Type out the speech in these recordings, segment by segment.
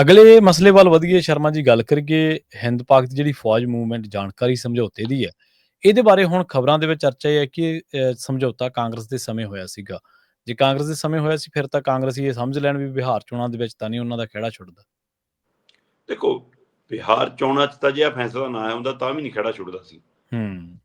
ਅਗਲੇ ਮਸਲੇ ਵੱਲ ਵਧੀਏ ਸ਼ਰਮਾ ਜੀ ਗੱਲ ਕਰੀਏ ਹਿੰਦ ਪਾਕ ਦੀ ਜਿਹੜੀ ਫੌਜ ਮੂਵਮੈਂਟ ਜਾਣਕਾਰੀ ਸਮਝੌਤੇ ਦੀ ਹੈ। ਇਹਦੇ ਬਾਰੇ ਹੁਣ ਖਬਰਾਂ ਦੇ ਵਿੱਚ ਚਰਚਾ ਹੈ ਕਿ ਸਮਝੌਤਾ ਕਾਂਗਰਸ ਦੇ ਸਮੇਂ ਹੋਇਆ ਸੀਗਾ। ਜੇ ਕਾਂਗਰਸ ਦੇ ਸਮੇਂ ਹੋਇਆ ਸੀ ਫਿਰ ਤਾਂ ਕਾਂਗਰਸੀ ਇਹ ਸਮਝ ਲੈਣ ਵੀ ਬਿਹਾਰ ਚੋਣਾਂ ਦੇ ਵਿੱਚ ਤਾਂ ਨਹੀਂ ਉਹਨਾਂ ਦਾ ਖਹਿੜਾ ਛੁੱਟਦਾ। ਦੇਖੋ ਬਿਹਾਰ ਚੋਣਾਂ 'ਚ ਤਾਂ ਜੇ ਇਹ ਫੈਸਲਾ ਨਾ ਆਇਆ ਹੁੰਦਾ ਤਾਂ ਵੀ ਨਹੀਂ ਖੜਾ ਛੁੱਟਦਾ ਸੀ। ਹੂੰ।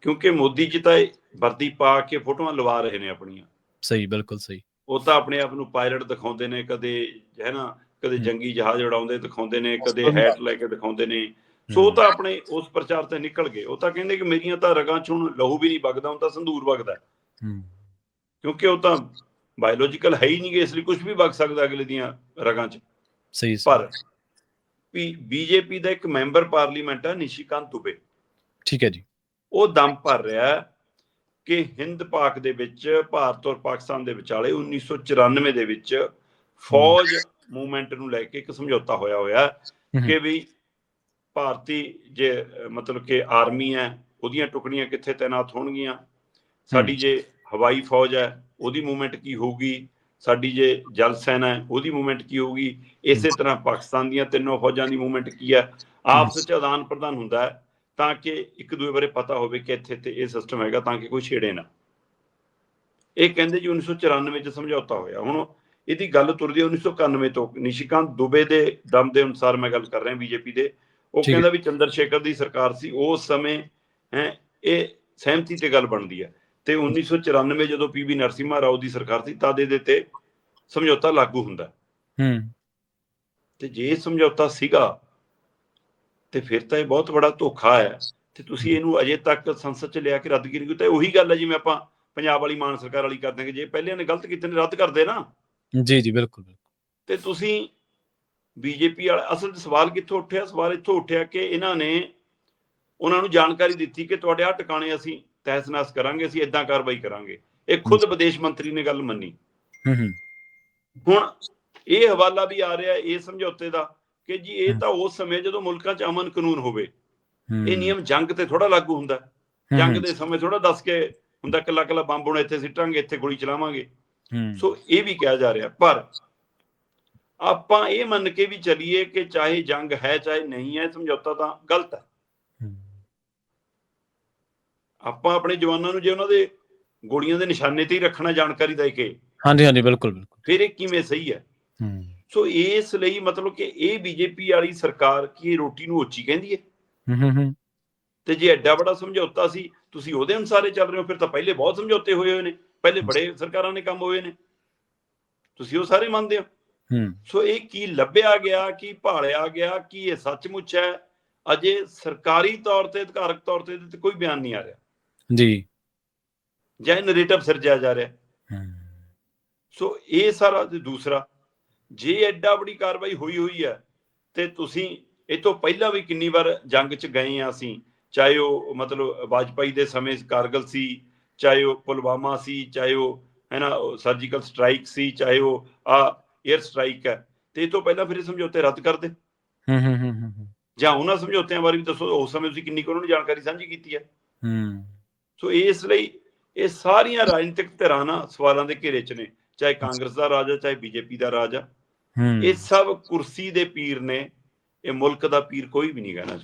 ਕਿਉਂਕਿ ਮੋਦੀ ਜੀ ਤਾਂ ਵਰਦੀ ਪਾ ਕੇ ਫੋਟੋਆਂ ਲਵਾ ਰਹੇ ਨੇ ਆਪਣੀਆਂ। ਸਹੀ ਬਿਲਕੁਲ ਸਹੀ। ਉਹ ਤਾਂ ਆਪਣੇ ਆਪ ਨੂੰ ਪਾਇਲਟ ਦਿਖਾਉਂਦੇ ਨੇ ਕਦੇ ਹੈ ਨਾ ਕਦੇ। ਜੰਗੀ ਜਹਾਜ਼ ਉਡਾਉਂਦੇ ਦਿਖਾਉਂਦੇ ਨੇ ਕਦੇ ਹੈਟ ਲੈ ਕੇ ਦਿਖਾਉਂਦੇ ਨੇ। ਸੋ ਤਾਂ ਆਪਣੇ ਉਸ ਪ੍ਰਚਾਰ ਤੇ ਨਿਕਲ ਗਏ। ਉਹ ਤਾਂ ਕਹਿੰਦੇ ਕਿ ਮੇਰੀਆਂ ਤਾਂ ਰਗਾਂ 'ਚ ਹੁਣ ਲਹੂ ਵੀ ਨਹੀਂ ਵਗਦਾ ਹੁਣ ਤਾਂ ਸੰਧੂਰ ਵਗਦਾ। ਹੂੰ। ਕਿਉਂਕਿ ਉਹ ਤਾਂ ਬਾਇਓਲੋਜੀਕਲ ਹੈ ਹੀ ਨਹੀਂ ਇਸ ਲਈ ਕੁਝ ਵੀ ਵਗ ਸਕਦਾ ਅਗਲੇ ਦੀਆਂ ਰਗਾਂ 'ਚ। ਸਹੀ। ਪਰ ਵੀ ਬੀਜੇਪੀ ਦਾ ਇੱਕ ਮੈਂਬਰ ਪਾਰਲੀਮੈਂਟ ਹੈ ਨਿਸ਼ੀਕਾਂਤ ਦੁਬੇ। ਠੀਕ ਹੈ ਜੀ। ਉਹ ਦਮ ਭਰ ਰਿਹਾ ਹੈ ਕਿ ਹਿੰਦ ਪਾਕ ਦੇ ਵਿੱਚ ਭਾਰਤ ਔਰ ਪਾਕਿਸਤਾਨ ਦੇ ਵਿਚਾਲੇ 1994 ਦੇ ਵਿੱਚ ਫੌਜ ਮੂਵਮੈਂਟ ਨੂੰ ਲੈ ਕੇ ਇੱਕ ਸਮਝੌਤਾ ਹੋਇਆ ਹੋਇਆ ਕਿ ਵੀ ਭਾਰਤੀ ਜੇ ਮਤਲਬ ਕਿ ਆਰਮੀ ਹੈ ਉਹਦੀਆਂ ਟੁਕੜੀਆਂ ਕਿੱਥੇ ਤਾਇਨਾਤ ਹੋਣਗੀਆਂ? ਸਾਡੀ ਜੇ ਹਵਾਈ ਫੌਜ ਹੈ ਉਹਦੀ ਮੂਵਮੈਂਟ ਕੀ ਹੋਊਗੀ? ਸਾਡੀ ਜੇ ਜਲ ਸੈਨਾ ਹੈ ਉਹਦੀ ਮੂਵਮੈਂਟ ਕੀ ਹੋਊਗੀ? ਇਸੇ ਤਰ੍ਹਾਂ ਪਾਕਿਸਤਾਨ ਦੀਆਂ ਤਿੰਨੋਂ ਫੌਜਾਂ ਦੀ ਮੂਵਮੈਂਟ ਕੀ ਹੈ? ਆਪਸ ਵਿੱਚ ਆਦਾਨ ਪ੍ਰਦਾਨ ਹੁੰਦਾ ਹੈ ਤਾਂ ਕਿ ਇੱਕ ਦੂਜੇ ਬਾਰੇ ਪਤਾ ਹੋਵੇ ਕਿ ਇੱਥੇ ਤੇ ਇਹ ਸਿਸਟਮ ਹੈਗਾ ਤਾਂ ਕਿ ਕੋਈ ਛੇੜੇ ਨਾ। ਇਹ ਕਹਿੰਦੇ ਜੀ 1994 ਚ ਸਮਝੌਤਾ ਹੋਇਆ। ਹੁਣ ਇਹਦੀ ਗੱਲ ਤੁਰਦੀ ਹੈ 1991 ਤੋਂ। ਨਿਸ਼ਿਕਾਂਤ ਦੁਬੇ ਦੇ ਦਮ ਦੇ ਅਨੁਸਾਰ ਮੈਂ ਗੱਲ ਕਰ ਰਿਹਾ ਬੀਜੇਪੀ ਦੇ। ਉਹ। ਕਹਿੰਦਾ ਵੀ ਚੰਦਰ ਸ਼ੇਖਰ ਦੀ ਸਰਕਾਰ ਸੀ ਉਸ ਸਮੇਂ ਹੈ ਇਹ ਸਹਿਮਤੀ ਤੇ ਗੱਲ ਬਣਦੀ ਹੈ। ਤੇ 1994 ਜਦੋਂ ਪੀਬੀ ਨਰਸਿਮਹਾ ਰਾਓ ਦੀ ਸਰਕਾਰ ਸੀ ਤਦ ਇਹਦੇ ਤੇ ਸਮਝੌਤਾ ਲਾਗੂ ਹੁੰਦਾ। ਹੈ। ਤੇ ਜੇ ਸਮਝੌਤਾ ਸੀਗਾ ਤੇ ਫਿਰ ਤਾਂ ਇਹ ਬਹੁਤ ਬੜਾ ਧੋਖਾ ਹੈ। ਤੇ ਤੁਸੀਂ ਇਹਨੂੰ ਅਜੇ ਤੱਕ ਸੰਸਦ ਚ ਲਿਆ ਕੇ ਰੱਦ ਕੀਤੀ? ਤਾਂ ਉਹੀ ਗੱਲ ਹੈ ਜਿਵੇਂ ਆਪਾਂ ਪੰਜਾਬ ਵਾਲੀ ਮਾਨ ਸਰਕਾਰ ਵਾਲੀ ਕਰਦੇ ਹਾਂ ਕਿ ਜੇ ਪਹਿਲੇ ਨੇ ਗਲਤ ਕੀਤੇ ਨੇ ਰੱਦ ਕਰਦੇ ਨਾ। ਜੀ ਜੀ ਬਿਲਕੁਲ ਬਿਲਕੁਲ। ਤੇ ਤੁਸੀਂ ਬੀਜੇਪੀ ਵਾਲਾ ਅਸਲ ਸਵਾਲ ਕਿੱਥੋਂ ਉੱਠਿਆ? ਸਵਾਲ ਇੱਥੋਂ ਉੱਠਿਆ ਕਿ ਇਹਨਾਂ ਨੇ ਉਹਨਾਂ ਨੂੰ ਜਾਣਕਾਰੀ ਦਿੱਤੀ ਕਿ ਤੁਹਾਡੇ ਆ ਟਿਕਾਣੇ ਅਸੀਂ ਤਹਿਸ-ਨਹਿਸ ਕਰਾਂਗੇ ਅਸੀਂ ਇਦਾਂ ਕਾਰਵਾਈ ਕਰਾਂਗੇ। ਇਹ ਖੁਦ ਵਿਦੇਸ਼ ਮੰਤਰੀ ਨੇ ਗੱਲ ਮੰਨੀ। ਹੂੰ ਹੂੰ। ਹੁਣ ਇਹ ਹਵਾਲਾ ਵੀ ਆ ਰਿਹਾ ਇਹ ਸਮਝੌਤੇ ਦਾ ਕਿ ਜੀ ਇਹ ਤਾਂ ਉਸ ਸਮੇਂ ਜਦੋਂ ਮੁਲਕਾਂ 'ਚ ਅਮਨ ਕਾਨੂੰਨ ਹੋਵੇ ਇਹ ਨਿਯਮ ਜੰਗ ਤੇ ਥੋੜਾ ਲਾਗੂ ਹੁੰਦਾ। ਜੰਗ ਦੇ ਸਮੇਂ ਥੋੜਾ ਦੱਸ ਕੇ ਹੁੰਦਾ ਕੱਲਾ ਕੱਲਾ ਬੰਬ ਹੁਣ ਇੱਥੇ ਸਿੱਟਾਂਗੇ ਇੱਥੇ ਗੋਲੀ ਚਲਾਵਾਂਗੇ। ਸੋ ਇਹ ਵੀ ਕਿਹਾ ਜਾ ਰਿਹਾ। ਪਰ ਆਪਾਂ ਇਹ ਮੰਨ ਕੇ ਵੀ ਚੱਲੀਏ ਕਿ ਚਾਹੇ ਜੰਗ ਹੈ ਚਾਹੇ ਨਹੀਂ ਹੈ ਸਮਝੌਤਾ ਤਾਂ ਗਲਤ ਹੈ। ਆਪਾਂ ਆਪਣੇ ਜਵਾਨਾਂ ਨੂੰ ਜੇ ਉਹਨਾਂ ਦੇ ਗੋਲੀਆਂ ਦੇ ਨਿਸ਼ਾਨੇ ਤੇ ਹੀ ਰੱਖਣਾ ਜਾਣਕਾਰੀ ਦੇ ਕੇ ਹਾਂਜੀ ਹਾਂਜੀ ਬਿਲਕੁਲ ਬਿਲਕੁਲ। ਫਿਰ ਇਹ ਕਿਵੇਂ ਸਹੀ ਹੈ? ਸੋ ਇਸ ਲਈ ਮਤਲਬ ਕਿ ਇਹ ਬੀਜੇਪੀ ਵਾਲੀ ਸਰਕਾਰ ਕੀ ਰੋਟੀ ਨੂੰ ਉੱਚੀ ਕਹਿੰਦੀ ਹੈ? ਹੂੰ, ਹੂੰ ਹੂੰ। ਤੇ ਜੇ ਐਡਾ ਬੜਾ ਸਮਝੌਤਾ ਸੀ ਤੁਸੀਂ ਉਹਦੇ ਅਨੁਸਾਰੇ ਚੱਲ ਰਹੇ ਹੋ ਫਿਰ ਤਾਂ ਪਹਿਲੇ ਬਹੁਤ ਸਮਝੌਤੇ ਹੋਏ ਹੋਏ ਨੇ। ਪਹਿਲੇ ਬੜੇ ਸਰਕਾਰਾਂ ਨੇ ਕੰਮ ਹੋਏ ਨੇ। ਤੁਸੀਂ ਉਹ ਸਾਰੇ ਮੰਨਦੇ ਹੋ? ਹੂੰ। ਸੋ ਇਹ ਕੀ ਲੱਭਿਆ ਗਿਆ ਕੀ ਭਾਲਿਆ ਗਿਆ ਕੀ ਇਹ ਸੱਚਮੁੱਚ ਹੈ? ਅਜੇ ਸਰਕਾਰੀ ਤੌਰ ਤੇ ਅਧਿਕਾਰਕ ਤੌਰ ਤੇ ਤੇ ਕੋਈ ਬਿਆਨ ਨਹੀਂ ਆ ਰਿਹਾ। ਜੀ। ਜਾਂ ਨਰੇਟਿਵ ਸਿਰਜਿਆ ਜਾ ਰਿਹਾ। ਹੂੰ। ਸੋ ਇਹ ਸਾਰਾ ਤੇ ਦੂਸਰਾ ਜੇ ਐਡਾ ਬੜੀ ਕਾਰਵਾਈ ਹੋਈ ਹੋਈ ਹੈ ਤੇ ਤੁਸੀਂ ਇਹ ਤੋਂ ਪਹਿਲਾਂ ਵੀ ਕਿੰਨੀ ਵਾਰ ਜੰਗ 'ਚ ਗਏ ਆ ਅਸੀਂ? ਚਾਹੇ ਉਹ ਮਤਲਬ ਵਾਜਪਾਈ ਦੇ ਸਮੇਂ ਕਾਰਗਲ ਸੀ ਚਾਹੇ ਉਹ ਪੁਲਵਾਮਾ ਸੀ ਚਾਹੇ ਉਹ ਹੈ ਨਾ ਸਰਜੀਕਲ ਸਟ੍ਰਾਈਕ ਸੀ ਚਾਹੇ ਉਹ ਆ 에ਅਰ ਸਟ੍ਰਾਈਕ ਹੈ ਤੇ ਇਹ ਤੋਂ ਪਹਿਲਾਂ ਫਿਰ ਇਹ ਸਮਝੌਤੇ ਰੱਦ ਕਰ ਦੇ। ਹੂੰ ਹੂੰ ਹੂੰ ਹੂੰ, ਜਾਂ ਉਹਨਾਂ ਸਮਝੌਤਿਆਂ ਬਾਰੇ ਵੀ ਦੱਸੋ ਉਸ ਸਮੇਂ ਤੁਸੀਂ ਕਿੰਨੀ ਕੁ ਉਹਨਾਂ ਨੂੰ ਜਾਣਕਾਰੀ ਸਾਂਝੀ ਕੀਤੀ ਹੈ। ਹੂੰ। ਸੋ ਇਸ ਲਈ ਇਹ ਸਾਰੀਆਂ ਰਾਜਨੀਤਿਕ ਧਿਰਾਂ ਨਾ ਸਵਾਲਾਂ ਦੇ ਘੇਰੇ 'ਚ ਨੇ ਚਾਹੇ ਕਾਂਗਰਸ ਦਾ ਰਾਜ ਹੈ ਚਾਹੇ ਬੀਜੇਪੀ ਦਾ ਰਾਜ ਹੂੰ। ਇਹ ਸਭ ਕੁਰਸੀ ਦੇ ਪੀਰ ਨੇ ਇਹ ਮੁਲਕ ਦਾ ਪੀਰ ਕੋਈ ਵੀ ਨਹੀਂ ਕਹਿਣਾ